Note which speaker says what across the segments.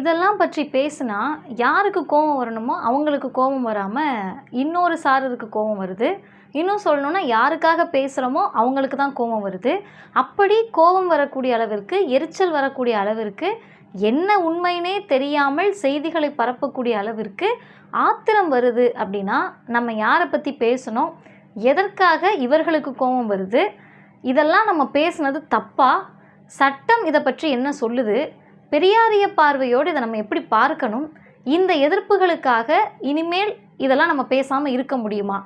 Speaker 1: இதெல்லாம் பற்றி பேசுனா யாருக்கு கோபம் வரணுமோ அவங்களுக்கு கோபம் வராமல் இன்னொரு சாரருக்கு கோபம் வருது இன்னும் சொல்லணும்னா யாருக்காக பேசுகிறோமோ அவங்களுக்கு தான் கோபம் வருது அப்படி கோபம் வரக்கூடிய அளவிற்கு எரிச்சல் வரக்கூடிய அளவிற்கு என்ன உண்மைனே தெரியாமல் செய்திகளை பரப்பக்கூடிய அளவிற்கு ஆத்திரம் வருது அப்படின்னா நம்ம யாரை பற்றி பேசணும் எதற்காக இவர்களுக்கு கோபம் வருது இதெல்லாம் நம்ம பேசுனது தப்பா சட்டம் இதை பற்றி என்ன சொல்லுது பெரியாரிய பார்வையோடு இதை நம்ம எப்படி பார்க்கணும் இந்த எதிர்ப்புகளுக்காக இனிமேல் இதெல்லாம் நம்ம பேசாமல் இருக்க முடியுமா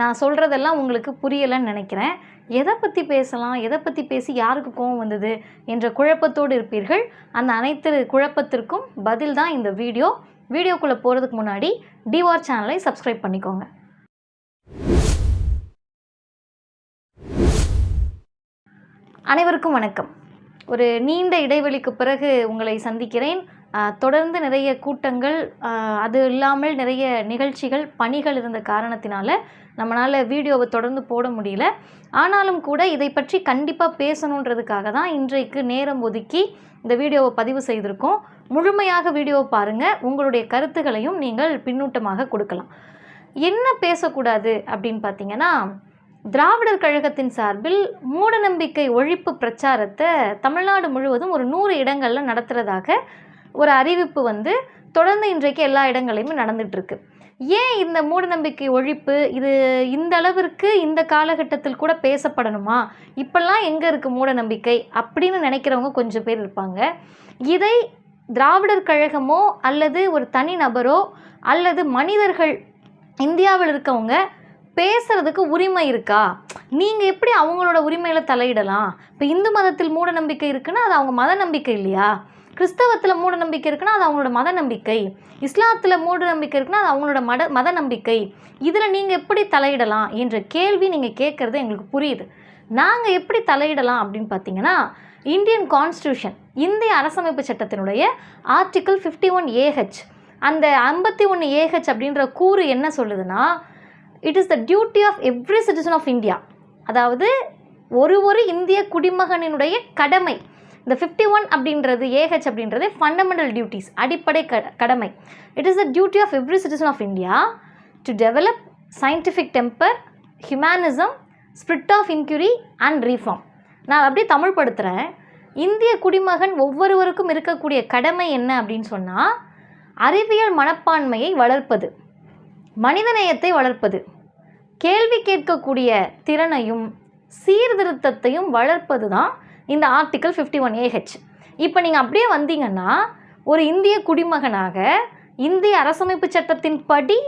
Speaker 1: நான் சொல்கிறதெல்லாம் உங்களுக்கு புரியலைன்னு நினைக்கிறேன் எதை பற்றி பேசலாம் எதை பற்றி பேசி யாருக்கு கோவம் வந்தது என்ற குழப்பத்தோடு இருப்பீர்கள் அந்த அனைத்து குழப்பத்திற்கும் பதில் தான் இந்த வீடியோ வீடியோக்குள்ளே போகிறதுக்கு முன்னாடி டிவார் சேனலை சப்ஸ்கிரைப் பண்ணிக்கோங்க அனைவருக்கும் வணக்கம் ஒரு நீண்ட இடைவெளிக்கு பிறகு உங்களை சந்திக்கிறேன் தொடர்ந்து நிறைய கூட்டங்கள் அது இல்லாமல் நிறைய நிகழ்ச்சிகள் பணிகள் இருந்த காரணத்தினால நம்மளால் வீடியோவை தொடர்ந்து போட முடியல ஆனாலும் கூட இதை பற்றி கண்டிப்பாக பேசணுன்றதுக்காக தான் இன்றைக்கு நேரம் ஒதுக்கி இந்த வீடியோவை பதிவு செய்திருக்கோம் முழுமையாக வீடியோவை பாருங்கள் உங்களுடைய கருத்துக்களையும் நீங்கள் பின்னூட்டமாக கொடுக்கலாம் என்ன பேசக்கூடாது அப்படின்னு பார்த்தீங்கன்னா திராவிடர் கழகத்தின் சார்பில் மூடநம்பிக்கை ஒழிப்பு பிரச்சாரத்தை தமிழ்நாடு முழுவதும் ஒரு நூறு இடங்களில் நடத்துகிறதாக ஒரு அறிவிப்பு வந்து தொடர்ந்து இன்றைக்கு எல்லா இடங்களையுமே நடந்துகிட்ருக்கு ஏன் இந்த மூடநம்பிக்கை ஒழிப்பு இது இந்த அளவிற்கு இந்த காலகட்டத்தில் கூட பேசப்படணுமா இப்பெல்லாம் எங்கே இருக்குது மூடநம்பிக்கை அப்படின்னு நினைக்கிறவங்க கொஞ்சம் பேர் இருப்பாங்க இதை திராவிடர் கழகமோ அல்லது ஒரு தனி நபரோ அல்லது மனிதர்கள் இந்தியாவில் இருக்கவங்க பேசுகிறதுக்கு உரிமை இருக்கா நீங்கள் எப்படி அவங்களோட உரிமையில் தலையிடலாம் இப்போ இந்து மதத்தில் மூட நம்பிக்கை இருக்குன்னா அது அவங்க மத நம்பிக்கை இல்லையா கிறிஸ்தவத்தில் மூட நம்பிக்கை இருக்குன்னா அது அவங்களோட மத நம்பிக்கை இஸ்லாத்தில் மூட நம்பிக்கை இருக்குன்னா அது அவங்களோட மத மத நம்பிக்கை இதில் நீங்கள் எப்படி தலையிடலாம் என்ற கேள்வி நீங்கள் கேட்குறது எங்களுக்கு புரியுது நாங்கள் எப்படி தலையிடலாம் அப்படின்னு பார்த்தீங்கன்னா இந்தியன் கான்ஸ்டியூஷன் இந்திய அரசமைப்பு சட்டத்தினுடைய ஆர்டிக்கிள் ஃபிஃப்டி ஒன் ஏஹெச் அந்த ஐம்பத்தி ஒன்று ஏஹெச் அப்படின்ற கூறு என்ன சொல்லுதுன்னா it is the duty of every citizen of India அதாவது ஒரு ஒரு இந்திய குடிமகனினுடைய கடமை இந்த ஃபிஃப்டி ஒன் அப்படின்றது ஏஹெச் அப்படின்றது ஃபண்டமெண்டல் டியூட்டிஸ் அடிப்படை க கடமை it is the duty of every citizen of India to develop scientific temper humanism spirit of inquiry and reform நான் அப்படியே தமிழ் படுத்துகிறேன் இந்திய குடிமகன் ஒவ்வொருவருக்கும் இருக்கக்கூடிய கடமை என்ன அப்படின்னு சொன்னால் அறிவியல் மனப்பான்மையை வளர்ப்பது மனிதநேயத்தை வளர்ப்பது கேள்வி கேட்கக்கூடிய திறனையும் சீர்திருத்தத்தையும் வளர்ப்பது தான் இந்த ஆர்டிக்கல் ஃபிஃப்டி ஒன் ஏஹெச் இப்போ நீங்கள் அப்படியே வந்தீங்கன்னா ஒரு இந்திய குடிமகனாக இந்திய அரசமைப்பு சட்டத்தின் படி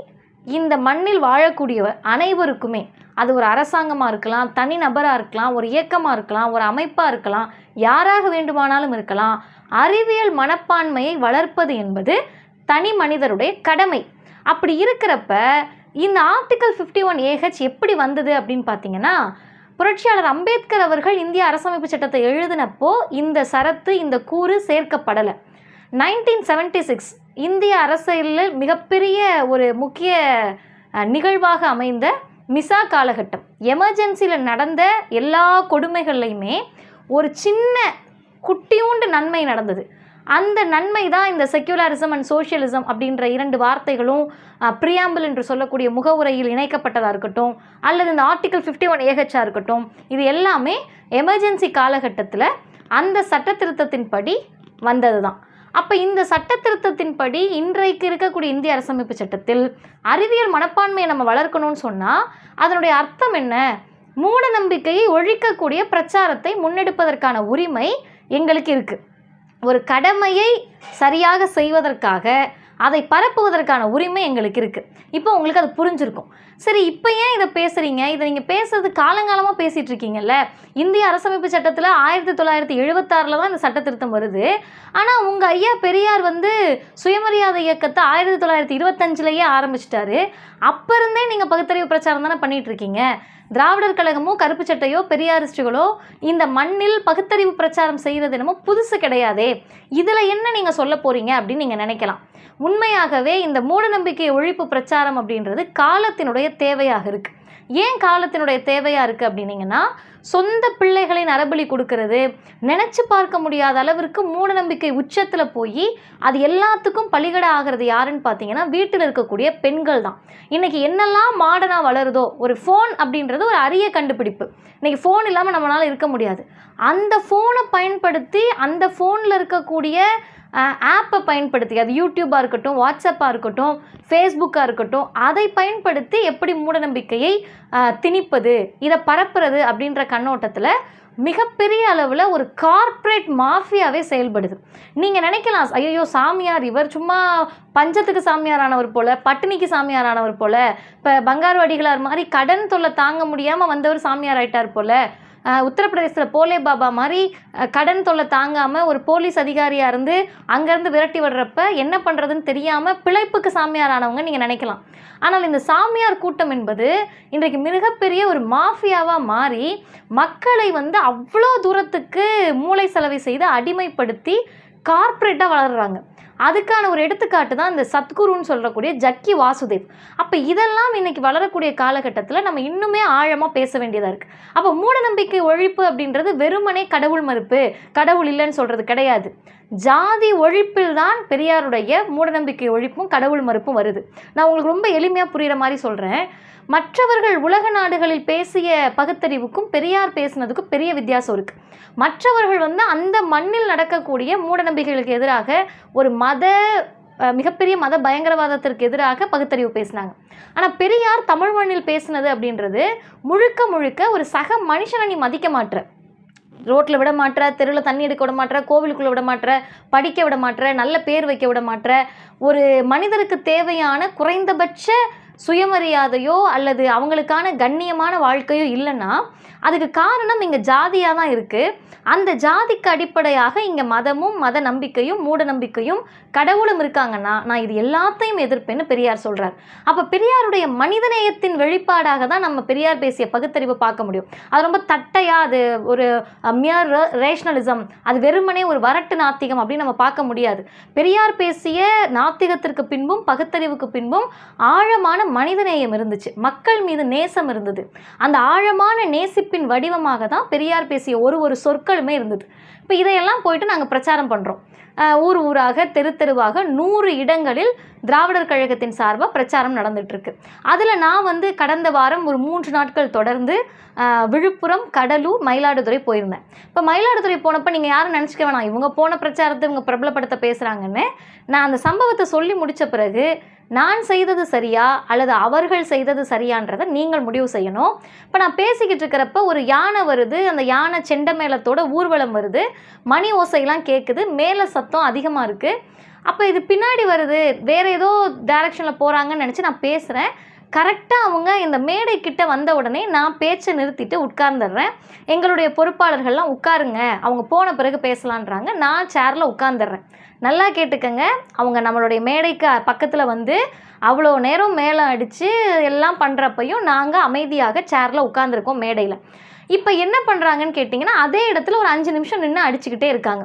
Speaker 1: இந்த மண்ணில் வாழக்கூடிய அனைவருக்குமே அது ஒரு அரசாங்கமாக இருக்கலாம் தனி நபராக இருக்கலாம் ஒரு இயக்கமாக இருக்கலாம் ஒரு அமைப்பாக இருக்கலாம் யாராக வேண்டுமானாலும் இருக்கலாம் அறிவியல் மனப்பான்மையை வளர்ப்பது என்பது தனி மனிதருடைய கடமை அப்படி இருக்கிறப்ப இந்த ஆர்டிக்கல் ஃபிஃப்டி ஒன் ஏஹெச் எப்படி வந்தது அப்படின்னு பார்த்தீங்கன்னா புரட்சியாளர் அம்பேத்கர் அவர்கள் இந்திய அரசமைப்பு சட்டத்தை எழுதினப்போ இந்த சரத்து இந்த கூறு சேர்க்கப்படலை நைன்டீன் செவன்டி சிக்ஸ் இந்திய அரசியலில் மிகப்பெரிய ஒரு முக்கிய நிகழ்வாக அமைந்த மிசா காலகட்டம் எமர்ஜென்சியில் நடந்த எல்லா கொடுமைகள்லையுமே ஒரு சின்ன குட்டியூண்டு நன்மை நடந்தது அந்த நன்மை தான் இந்த செக்யூலரிசம் அண்ட் சோஷியலிசம் அப்படின்ற இரண்டு வார்த்தைகளும் பிரியாம்பிள் என்று சொல்லக்கூடிய முகவுரையில் இணைக்கப்பட்டதாக இருக்கட்டும் அல்லது இந்த ஆர்டிகல் ஃபிஃப்டி ஒன் ஏஹெச்சாக இருக்கட்டும் இது எல்லாமே எமர்ஜென்சி காலகட்டத்தில் அந்த சட்ட திருத்தத்தின்படி வந்தது தான் அப்போ இந்த சட்ட திருத்தத்தின்படி இன்றைக்கு இருக்கக்கூடிய இந்திய அரசமைப்பு சட்டத்தில் அறிவியல் மனப்பான்மையை நம்ம வளர்க்கணும்னு சொன்னால் அதனுடைய அர்த்தம் என்ன மூட நம்பிக்கையை ஒழிக்கக்கூடிய பிரச்சாரத்தை முன்னெடுப்பதற்கான உரிமை எங்களுக்கு இருக்குது ஒரு கடமையை சரியாக செய்வதற்காக அதை பரப்புவதற்கான உரிமை எங்களுக்கு இருக்குது இப்போ உங்களுக்கு அது புரிஞ்சிருக்கும் சரி இப்போ ஏன் இதை பேசுகிறீங்க இதை நீங்கள் பேசுறது காலங்காலமாக பேசிகிட்டு இருக்கீங்கல்ல இந்திய அரசமைப்பு சட்டத்தில் ஆயிரத்தி தொள்ளாயிரத்தி எழுபத்தாறில் தான் இந்த சட்ட திருத்தம் வருது ஆனால் உங்கள் ஐயா பெரியார் வந்து சுயமரியாதை இயக்கத்தை ஆயிரத்தி தொள்ளாயிரத்தி இருபத்தஞ்சிலேயே ஆரம்பிச்சிட்டாரு அப்போ இருந்தே நீங்கள் பகுத்தறிவு பிரச்சாரம் தானே பண்ணிட்டு இருக்கீங்க திராவிடர் கழகமோ கருப்பு சட்டையோ பெரியாரிஸ்டுகளோ இந்த மண்ணில் பகுத்தறிவு பிரச்சாரம் செய்கிறது என்னமோ புதுசு கிடையாதே இதில் என்ன நீங்கள் சொல்ல போகிறீங்க அப்படின்னு நீங்கள் நினைக்கலாம் உண்மையாகவே இந்த மூடநம்பிக்கை ஒழிப்பு பிரச்சாரம் அப்படின்றது காலத்தினுடைய தேவையாக இருக்குது ஏன் காலத்தினுடைய தேவையாக இருக்குது அப்படின்னீங்கன்னா சொந்த பிள்ளைகளை நரபலி கொடுக்கறது நினச்சி பார்க்க முடியாத அளவிற்கு மூடநம்பிக்கை உச்சத்தில் போய் அது எல்லாத்துக்கும் பலிகட ஆகிறது யாருன்னு பார்த்தீங்கன்னா வீட்டில் இருக்கக்கூடிய பெண்கள் தான் இன்றைக்கி என்னெல்லாம் மாடனாக வளருதோ ஒரு ஃபோன் அப்படின்றது ஒரு அரிய கண்டுபிடிப்பு இன்றைக்கி ஃபோன் இல்லாமல் நம்மளால் இருக்க முடியாது அந்த ஃபோனை பயன்படுத்தி அந்த ஃபோனில் இருக்கக்கூடிய ஆப்பை பயன்படுத்தி அது யூடியூப்பாக இருக்கட்டும் வாட்ஸ்அப்பாக இருக்கட்டும் ஃபேஸ்புக்காக இருக்கட்டும் அதை பயன்படுத்தி எப்படி மூடநம்பிக்கையை திணிப்பது இதை பரப்புறது அப்படின்ற கண்ணோட்டத்தில் மிகப்பெரிய அளவில் ஒரு கார்ப்பரேட் மாஃபியாவே செயல்படுது நீங்கள் நினைக்கலாம் ஐயோ சாமியார் இவர் சும்மா பஞ்சத்துக்கு சாமியாரானவர் போல் பட்டினிக்கு சாமியாரானவர் போல் இப்போ பங்காரவாடிகளார் மாதிரி கடன் தொல்லை தாங்க முடியாமல் வந்தவர் சாமியார் ஆயிட்டார் போல் உத்தரப்பிரதேசத்தில் போலே பாபா மாதிரி கடன் தொல்லை தாங்காமல் ஒரு போலீஸ் அதிகாரியாக இருந்து அங்கேருந்து விரட்டி விடுறப்ப என்ன பண்ணுறதுன்னு தெரியாமல் பிழைப்புக்கு சாமியார் ஆனவங்க நீங்கள் நினைக்கலாம் ஆனால் இந்த சாமியார் கூட்டம் என்பது இன்றைக்கு மிகப்பெரிய ஒரு மாஃபியாவாக மாறி மக்களை வந்து அவ்வளோ தூரத்துக்கு மூளை செலவை செய்து அடிமைப்படுத்தி கார்ப்பரேட்டாக வளர்கிறாங்க அதுக்கான ஒரு எடுத்துக்காட்டு தான் இந்த சத்குருன்னு சொல்லக்கூடிய ஜக்கி வாசுதேவ் அப்போ இதெல்லாம் இன்னைக்கு வளரக்கூடிய காலகட்டத்தில் நம்ம இன்னுமே ஆழமாக பேச வேண்டியதாக இருக்குது அப்போ நம்பிக்கை ஒழிப்பு அப்படின்றது வெறுமனே கடவுள் மறுப்பு கடவுள் இல்லைன்னு சொல்கிறது கிடையாது ஜாதி ஒழிப்பில் தான் பெரியாருடைய மூடநம்பிக்கை ஒழிப்பும் கடவுள் மறுப்பும் வருது நான் உங்களுக்கு ரொம்ப எளிமையாக புரிகிற மாதிரி சொல்கிறேன் மற்றவர்கள் உலக நாடுகளில் பேசிய பகுத்தறிவுக்கும் பெரியார் பேசினதுக்கும் பெரிய வித்தியாசம் இருக்குது மற்றவர்கள் வந்து அந்த மண்ணில் நடக்கக்கூடிய மூடநம்பிக்கைகளுக்கு எதிராக ஒரு மத மிகப்பெரிய மத பயங்கரவாதத்திற்கு எதிராக பகுத்தறிவு பேசினாங்க ஆனால் பெரியார் தமிழ் மண்ணில் பேசினது அப்படின்றது முழுக்க முழுக்க ஒரு சக மனுஷனை நீ மதிக்க மாட்டேற ரோட்டில் விட மாட்டுற தெருவில் தண்ணி எடுக்க விட மாட்டுற கோவிலுக்குள்ளே விட மாட்டுற படிக்க விட மாட்டுற நல்ல பேர் வைக்க விட மாட்டுற ஒரு மனிதருக்கு தேவையான குறைந்தபட்ச சுயமரியாதையோ அல்லது அவங்களுக்கான கண்ணியமான வாழ்க்கையோ இல்லைன்னா அதுக்கு காரணம் இங்கே ஜாதியாக தான் இருக்குது அந்த ஜாதிக்கு அடிப்படையாக இங்கே மதமும் மத நம்பிக்கையும் மூட நம்பிக்கையும் கடவுளும் இருக்காங்கன்னா நான் இது எல்லாத்தையும் எதிர்ப்பேன்னு பெரியார் சொல்கிறார் அப்போ பெரியாருடைய மனிதநேயத்தின் வெளிப்பாடாக தான் நம்ம பெரியார் பேசிய பகுத்தறிவு பார்க்க முடியும் அது ரொம்ப தட்டையாக அது ஒரு மியர் ரேஷ்னலிசம் அது வெறுமனே ஒரு வரட்டு நாத்திகம் அப்படின்னு நம்ம பார்க்க முடியாது பெரியார் பேசிய நாத்திகத்திற்கு பின்பும் பகுத்தறிவுக்கு பின்பும் ஆழமான மனிதநேயம் இருந்துச்சு மக்கள் மீது நேசம் இருந்தது அந்த ஆழமான நேசிப்பின் வடிவமாக தான் பெரியார் பேசிய ஒரு ஒரு சொற்களுமே இருந்தது இப்போ இதையெல்லாம் போயிட்டு நாங்கள் பிரச்சாரம் பண்ணுறோம் ஊர் ஊராக தெரு தெருவாக நூறு இடங்களில் திராவிடர் கழகத்தின் சார்பாக பிரச்சாரம் நடந்துகிட்ருக்கு அதில் நான் வந்து கடந்த வாரம் ஒரு மூன்று நாட்கள் தொடர்ந்து விழுப்புரம் கடலூர் மயிலாடுதுறை போயிருந்தேன் இப்போ மயிலாடுதுறை போனப்போ நீங்கள் யாரும் நினச்சிக்க வேணாம் இவங்க போன பிரச்சாரத்தை இவங்க பிரபலப்படுத்த பேசுகிறாங்கன்னு நான் அந்த சம்பவத்தை சொல்லி முடித்த பிறகு நான் செய்தது சரியா அல்லது அவர்கள் செய்தது சரியான்றதை நீங்கள் முடிவு செய்யணும் இப்போ நான் பேசிக்கிட்டு இருக்கிறப்ப ஒரு யானை வருது அந்த யானை செண்டமேளத்தோட மேளத்தோட ஊர்வலம் வருது மணி ஓசையெல்லாம் கேட்குது மேலே சத்தம் அதிகமாக இருக்குது அப்போ இது பின்னாடி வருது வேறு ஏதோ டைரக்ஷனில் போகிறாங்கன்னு நினச்சி நான் பேசுகிறேன் கரெக்டாக அவங்க இந்த மேடை கிட்ட வந்த உடனே நான் பேச்சை நிறுத்திட்டு உட்கார்ந்துடுறேன் எங்களுடைய பொறுப்பாளர்கள்லாம் உட்காருங்க அவங்க போன பிறகு பேசலான்றாங்க நான் சேரில் உட்காந்துடுறேன் நல்லா கேட்டுக்கங்க அவங்க நம்மளுடைய மேடைக்கு பக்கத்தில் வந்து அவ்வளோ நேரம் மேலே அடித்து எல்லாம் பண்ணுறப்பையும் நாங்கள் அமைதியாக சேரில் உட்காந்துருக்கோம் மேடையில் இப்போ என்ன பண்ணுறாங்கன்னு கேட்டிங்கன்னா அதே இடத்துல ஒரு அஞ்சு நிமிஷம் நின்று அடிச்சுக்கிட்டே இருக்காங்க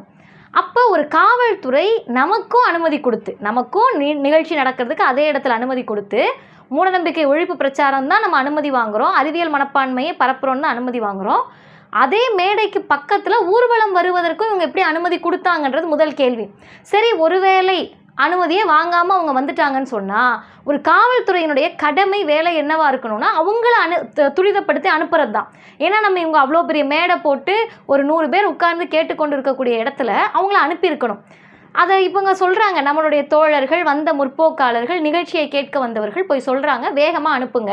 Speaker 1: அப்போ ஒரு காவல்துறை நமக்கும் அனுமதி கொடுத்து நமக்கும் நிகழ்ச்சி நடக்கிறதுக்கு அதே இடத்துல அனுமதி கொடுத்து மூடநம்பிக்கை ஒழிப்பு பிரச்சாரம் தான் நம்ம அனுமதி வாங்குகிறோம் அறிவியல் மனப்பான்மையை பரப்புகிறோன்னு அனுமதி வாங்குகிறோம் அதே மேடைக்கு பக்கத்தில் ஊர்வலம் வருவதற்கும் இவங்க எப்படி அனுமதி கொடுத்தாங்கன்றது முதல் கேள்வி சரி ஒருவேளை அனுமதியே வாங்காமல் அவங்க வந்துட்டாங்கன்னு சொன்னால் ஒரு காவல்துறையினுடைய கடமை வேலை என்னவாக இருக்கணும்னா அவங்கள அனு துரிதப்படுத்தி அனுப்புறது தான் ஏன்னா நம்ம இவங்க அவ்வளோ பெரிய மேடை போட்டு ஒரு நூறு பேர் உட்கார்ந்து கேட்டுக்கொண்டு இருக்கக்கூடிய இடத்துல அவங்கள அனுப்பியிருக்கணும் அதை இவங்க சொல்கிறாங்க நம்மளுடைய தோழர்கள் வந்த முற்போக்காளர்கள் நிகழ்ச்சியை கேட்க வந்தவர்கள் போய் சொல்கிறாங்க வேகமாக அனுப்புங்க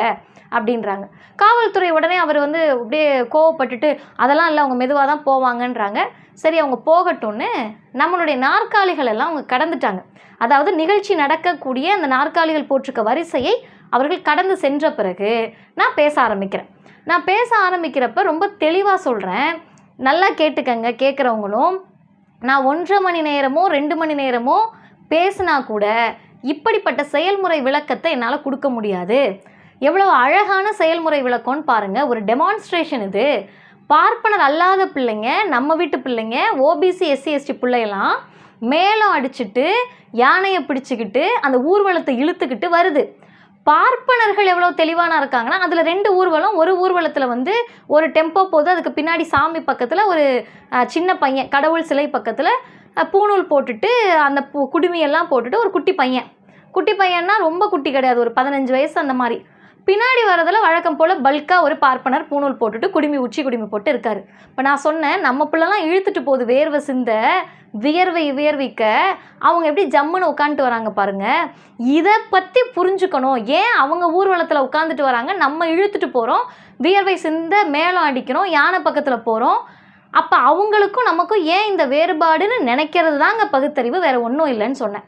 Speaker 1: அப்படின்றாங்க காவல்துறை உடனே அவர் வந்து அப்படியே கோவப்பட்டுட்டு அதெல்லாம் இல்லை அவங்க மெதுவாக தான் போவாங்கன்றாங்க சரி அவங்க போகட்டும்னு நம்மளுடைய நாற்காலிகள் எல்லாம் அவங்க கடந்துட்டாங்க அதாவது நிகழ்ச்சி நடக்கக்கூடிய அந்த நாற்காலிகள் போட்டிருக்க வரிசையை அவர்கள் கடந்து சென்ற பிறகு நான் பேச ஆரம்பிக்கிறேன் நான் பேச ஆரம்பிக்கிறப்ப ரொம்ப தெளிவாக சொல்கிறேன் நல்லா கேட்டுக்கங்க கேட்குறவங்களும் நான் ஒன்றரை மணி நேரமோ ரெண்டு மணி நேரமோ பேசினா கூட இப்படிப்பட்ட செயல்முறை விளக்கத்தை என்னால் கொடுக்க முடியாது எவ்வளோ அழகான செயல்முறை விளக்கம்னு பாருங்கள் ஒரு டெமான்ஸ்ட்ரேஷன் இது பார்ப்பனர் அல்லாத பிள்ளைங்க நம்ம வீட்டு பிள்ளைங்க ஓபிசி எஸ்சி எஸ்டி பிள்ளையெல்லாம் மேலும் அடிச்சுட்டு யானையை பிடிச்சிக்கிட்டு அந்த ஊர்வலத்தை இழுத்துக்கிட்டு வருது பார்ப்பனர்கள் எவ்வளோ தெளிவானா இருக்காங்கன்னா அதில் ரெண்டு ஊர்வலம் ஒரு ஊர்வலத்தில் வந்து ஒரு டெம்போ போது அதுக்கு பின்னாடி சாமி பக்கத்தில் ஒரு சின்ன பையன் கடவுள் சிலை பக்கத்தில் பூணூல் போட்டுட்டு அந்த குடுமியெல்லாம் போட்டுட்டு ஒரு குட்டி பையன் குட்டி பையன்னா ரொம்ப குட்டி கிடையாது ஒரு பதினஞ்சு வயசு அந்த மாதிரி பின்னாடி வரதில் வழக்கம் போல் பல்காக ஒரு பார்ப்பனர் பூணூல் போட்டுட்டு குடிமி உச்சி குடிமி போட்டு இருக்கார் இப்போ நான் சொன்னேன் நம்ம பிள்ளைலாம் இழுத்துட்டு போகுது வேர்வை சிந்த வியர்வை வியர்விக்க அவங்க எப்படி ஜம்முன்னு உட்காந்துட்டு வராங்க பாருங்கள் இதை பற்றி புரிஞ்சுக்கணும் ஏன் அவங்க ஊர்வலத்தில் உட்காந்துட்டு வராங்க நம்ம இழுத்துட்டு போகிறோம் வியர்வை சிந்த மேளம் அடிக்கிறோம் யானை பக்கத்தில் போகிறோம் அப்போ அவங்களுக்கும் நமக்கும் ஏன் இந்த வேறுபாடுன்னு நினைக்கிறது தாங்க பகுத்தறிவு வேறு ஒன்றும் இல்லைன்னு சொன்னேன்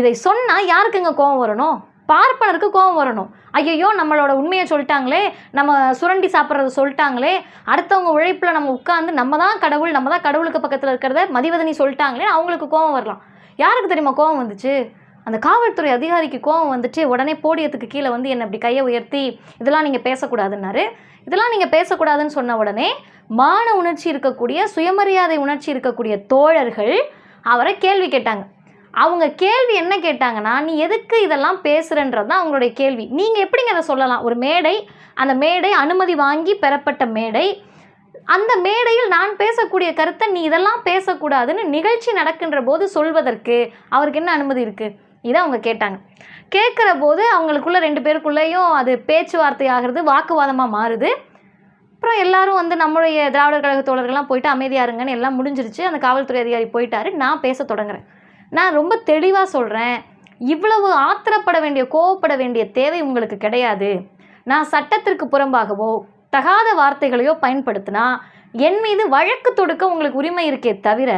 Speaker 1: இதை சொன்னால் யாருக்குங்க கோவம் வரணும் பார்ப்பனருக்கு கோபம் வரணும் ஐயையோ நம்மளோட உண்மையை சொல்லிட்டாங்களே நம்ம சுரண்டி சாப்பிட்றத சொல்லிட்டாங்களே அடுத்தவங்க உழைப்பில் நம்ம உட்காந்து நம்ம தான் கடவுள் நம்ம தான் கடவுளுக்கு பக்கத்தில் இருக்கிறத மதிவதனி சொல்லிட்டாங்களே அவங்களுக்கு கோபம் வரலாம் யாருக்கு தெரியுமா கோபம் வந்துச்சு அந்த காவல்துறை அதிகாரிக்கு கோபம் வந்துட்டு உடனே போடியத்துக்கு கீழே வந்து என்னை அப்படி கையை உயர்த்தி இதெல்லாம் நீங்கள் பேசக்கூடாதுன்னாரு இதெல்லாம் நீங்கள் பேசக்கூடாதுன்னு சொன்ன உடனே மான உணர்ச்சி இருக்கக்கூடிய சுயமரியாதை உணர்ச்சி இருக்கக்கூடிய தோழர்கள் அவரை கேள்வி கேட்டாங்க அவங்க கேள்வி என்ன கேட்டாங்கன்னா நீ எதுக்கு இதெல்லாம் பேசுகிறன்றது தான் அவங்களுடைய கேள்வி நீங்கள் எப்படிங்க அதை சொல்லலாம் ஒரு மேடை அந்த மேடை அனுமதி வாங்கி பெறப்பட்ட மேடை அந்த மேடையில் நான் பேசக்கூடிய கருத்தை நீ இதெல்லாம் பேசக்கூடாதுன்னு நிகழ்ச்சி நடக்கின்ற போது சொல்வதற்கு அவருக்கு என்ன அனுமதி இருக்குது இதை அவங்க கேட்டாங்க கேட்குற போது அவங்களுக்குள்ளே ரெண்டு பேருக்குள்ளேயும் அது பேச்சுவார்த்தை ஆகிறது வாக்குவாதமாக மாறுது அப்புறம் எல்லாரும் வந்து நம்மளுடைய திராவிடர் கழக தோழர்கள்லாம் போயிட்டு அமைதியாருங்கன்னு எல்லாம் முடிஞ்சிருச்சு அந்த காவல்துறை அதிகாரி போயிட்டாரு நான் பேச தொடங்குறேன் நான் ரொம்ப தெளிவாக சொல்கிறேன் இவ்வளவு ஆத்திரப்பட வேண்டிய கோவப்பட வேண்டிய தேவை உங்களுக்கு கிடையாது நான் சட்டத்திற்கு புறம்பாகவோ தகாத வார்த்தைகளையோ பயன்படுத்தினா என் மீது வழக்கு தொடுக்க உங்களுக்கு உரிமை இருக்கே தவிர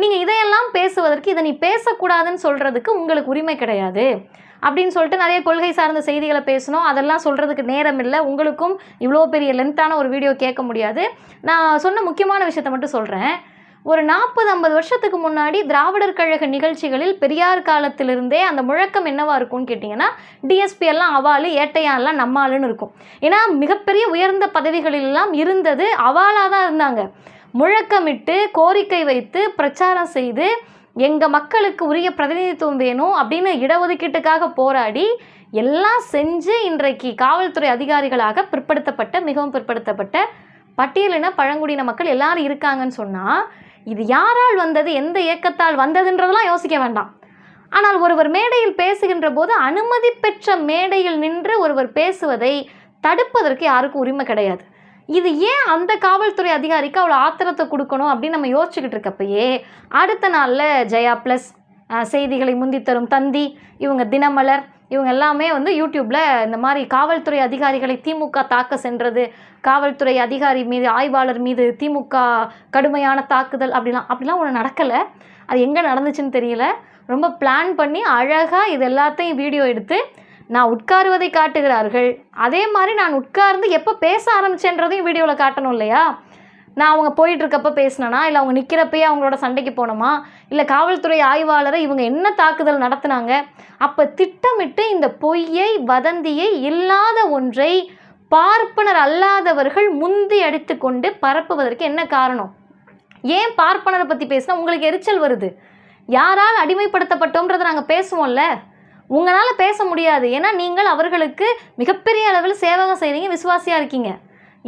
Speaker 1: நீங்கள் இதையெல்லாம் பேசுவதற்கு இதை நீ பேசக்கூடாதுன்னு சொல்கிறதுக்கு உங்களுக்கு உரிமை கிடையாது அப்படின்னு சொல்லிட்டு நிறைய கொள்கை சார்ந்த செய்திகளை பேசணும் அதெல்லாம் சொல்கிறதுக்கு நேரம் இல்லை உங்களுக்கும் இவ்வளோ பெரிய லென்த்தான ஒரு வீடியோ கேட்க முடியாது நான் சொன்ன முக்கியமான விஷயத்த மட்டும் சொல்கிறேன் ஒரு நாற்பது ஐம்பது வருஷத்துக்கு முன்னாடி திராவிடர் கழக நிகழ்ச்சிகளில் பெரியார் காலத்திலிருந்தே அந்த முழக்கம் என்னவாக இருக்கும்னு கேட்டிங்கன்னா டிஎஸ்பி எல்லாம் அவாலு ஏட்டையான்லாம் நம்மாளுன்னு இருக்கும் ஏன்னா மிகப்பெரிய உயர்ந்த பதவிகளிலெல்லாம் இருந்தது அவாலாக தான் இருந்தாங்க முழக்கமிட்டு கோரிக்கை வைத்து பிரச்சாரம் செய்து எங்கள் மக்களுக்கு உரிய பிரதிநிதித்துவம் வேணும் அப்படின்னு இடஒதுக்கீட்டுக்காக போராடி எல்லாம் செஞ்சு இன்றைக்கு காவல்துறை அதிகாரிகளாக பிற்படுத்தப்பட்ட மிகவும் பிற்படுத்தப்பட்ட பட்டியலின பழங்குடியின மக்கள் எல்லாரும் இருக்காங்கன்னு சொன்னால் இது யாரால் வந்தது எந்த இயக்கத்தால் வந்ததுன்றதெல்லாம் யோசிக்க வேண்டாம் ஆனால் ஒருவர் மேடையில் பேசுகின்ற போது அனுமதி பெற்ற மேடையில் நின்று ஒருவர் பேசுவதை தடுப்பதற்கு யாருக்கும் உரிமை கிடையாது இது ஏன் அந்த காவல்துறை அதிகாரிக்கு அவ்வளோ ஆத்திரத்தை கொடுக்கணும் அப்படின்னு நம்ம யோசிச்சுக்கிட்டு இருக்கப்பயே அடுத்த நாளில் ஜெயா ப்ளஸ் செய்திகளை முந்தித்தரும் தந்தி இவங்க தினமலர் இவங்க எல்லாமே வந்து யூடியூப்பில் இந்த மாதிரி காவல்துறை அதிகாரிகளை திமுக தாக்க சென்றது காவல்துறை அதிகாரி மீது ஆய்வாளர் மீது திமுக கடுமையான தாக்குதல் அப்படிலாம் அப்படிலாம் ஒன்று நடக்கலை அது எங்கே நடந்துச்சுன்னு தெரியல ரொம்ப பிளான் பண்ணி அழகாக இது எல்லாத்தையும் வீடியோ எடுத்து நான் உட்காருவதை காட்டுகிறார்கள் அதே மாதிரி நான் உட்கார்ந்து எப்போ பேச ஆரம்பிச்சேன்றதையும் வீடியோவில் காட்டணும் இல்லையா நான் அவங்க போயிட்டுருக்கப்ப பேசினா இல்லை அவங்க நிற்கிறப்பயே அவங்களோட சண்டைக்கு போனோமா இல்லை காவல்துறை ஆய்வாளரை இவங்க என்ன தாக்குதல் நடத்தினாங்க அப்போ திட்டமிட்டு இந்த பொய்யை வதந்தியை இல்லாத ஒன்றை பார்ப்பனர் அல்லாதவர்கள் முந்தி அடித்து கொண்டு பரப்புவதற்கு என்ன காரணம் ஏன் பார்ப்பனரை பற்றி பேசினா உங்களுக்கு எரிச்சல் வருது யாரால் அடிமைப்படுத்தப்பட்டோன்றதை நாங்கள் பேசுவோம்ல உங்களால் பேச முடியாது ஏன்னா நீங்கள் அவர்களுக்கு மிகப்பெரிய அளவில் சேவகம் செய்கிறீங்க விசுவாசியாக இருக்கீங்க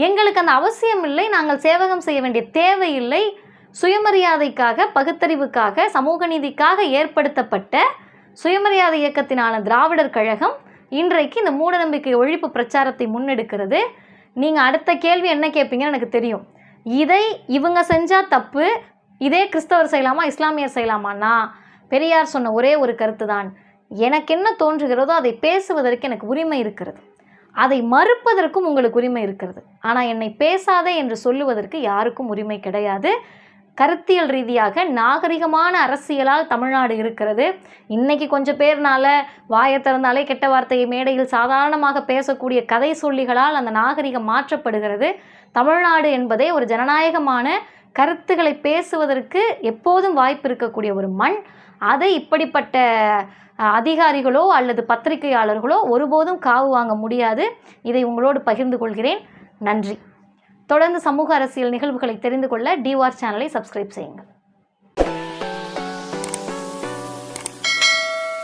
Speaker 1: எங்களுக்கு அந்த அவசியம் இல்லை நாங்கள் சேவகம் செய்ய வேண்டிய தேவையில்லை சுயமரியாதைக்காக பகுத்தறிவுக்காக சமூக நீதிக்காக ஏற்படுத்தப்பட்ட சுயமரியாதை இயக்கத்தினான திராவிடர் கழகம் இன்றைக்கு இந்த மூடநம்பிக்கை ஒழிப்பு பிரச்சாரத்தை முன்னெடுக்கிறது நீங்கள் அடுத்த கேள்வி என்ன கேட்பீங்கன்னு எனக்கு தெரியும் இதை இவங்க செஞ்சால் தப்பு இதே கிறிஸ்தவர் செய்யலாமா இஸ்லாமியர் செய்யலாமான்னா பெரியார் சொன்ன ஒரே ஒரு கருத்து தான் எனக்கு என்ன தோன்றுகிறதோ அதை பேசுவதற்கு எனக்கு உரிமை இருக்கிறது அதை மறுப்பதற்கும் உங்களுக்கு உரிமை இருக்கிறது ஆனால் என்னை பேசாதே என்று சொல்லுவதற்கு யாருக்கும் உரிமை கிடையாது கருத்தியல் ரீதியாக நாகரிகமான அரசியலால் தமிழ்நாடு இருக்கிறது இன்னைக்கு கொஞ்சம் பேர்னால வாயை திறந்தாலே கெட்ட வார்த்தையை மேடையில் சாதாரணமாக பேசக்கூடிய கதை சொல்லிகளால் அந்த நாகரிகம் மாற்றப்படுகிறது தமிழ்நாடு என்பதே ஒரு ஜனநாயகமான கருத்துக்களை பேசுவதற்கு எப்போதும் வாய்ப்பு இருக்கக்கூடிய ஒரு மண் அதை இப்படிப்பட்ட அதிகாரிகளோ அல்லது பத்திரிகையாளர்களோ ஒருபோதும் காவு வாங்க முடியாது இதை உங்களோடு பகிர்ந்து கொள்கிறேன் நன்றி தொடர்ந்து சமூக அரசியல் நிகழ்வுகளை தெரிந்து கொள்ள டிஆர் சேனலை சப்ஸ்கிரைப் செய்யுங்கள்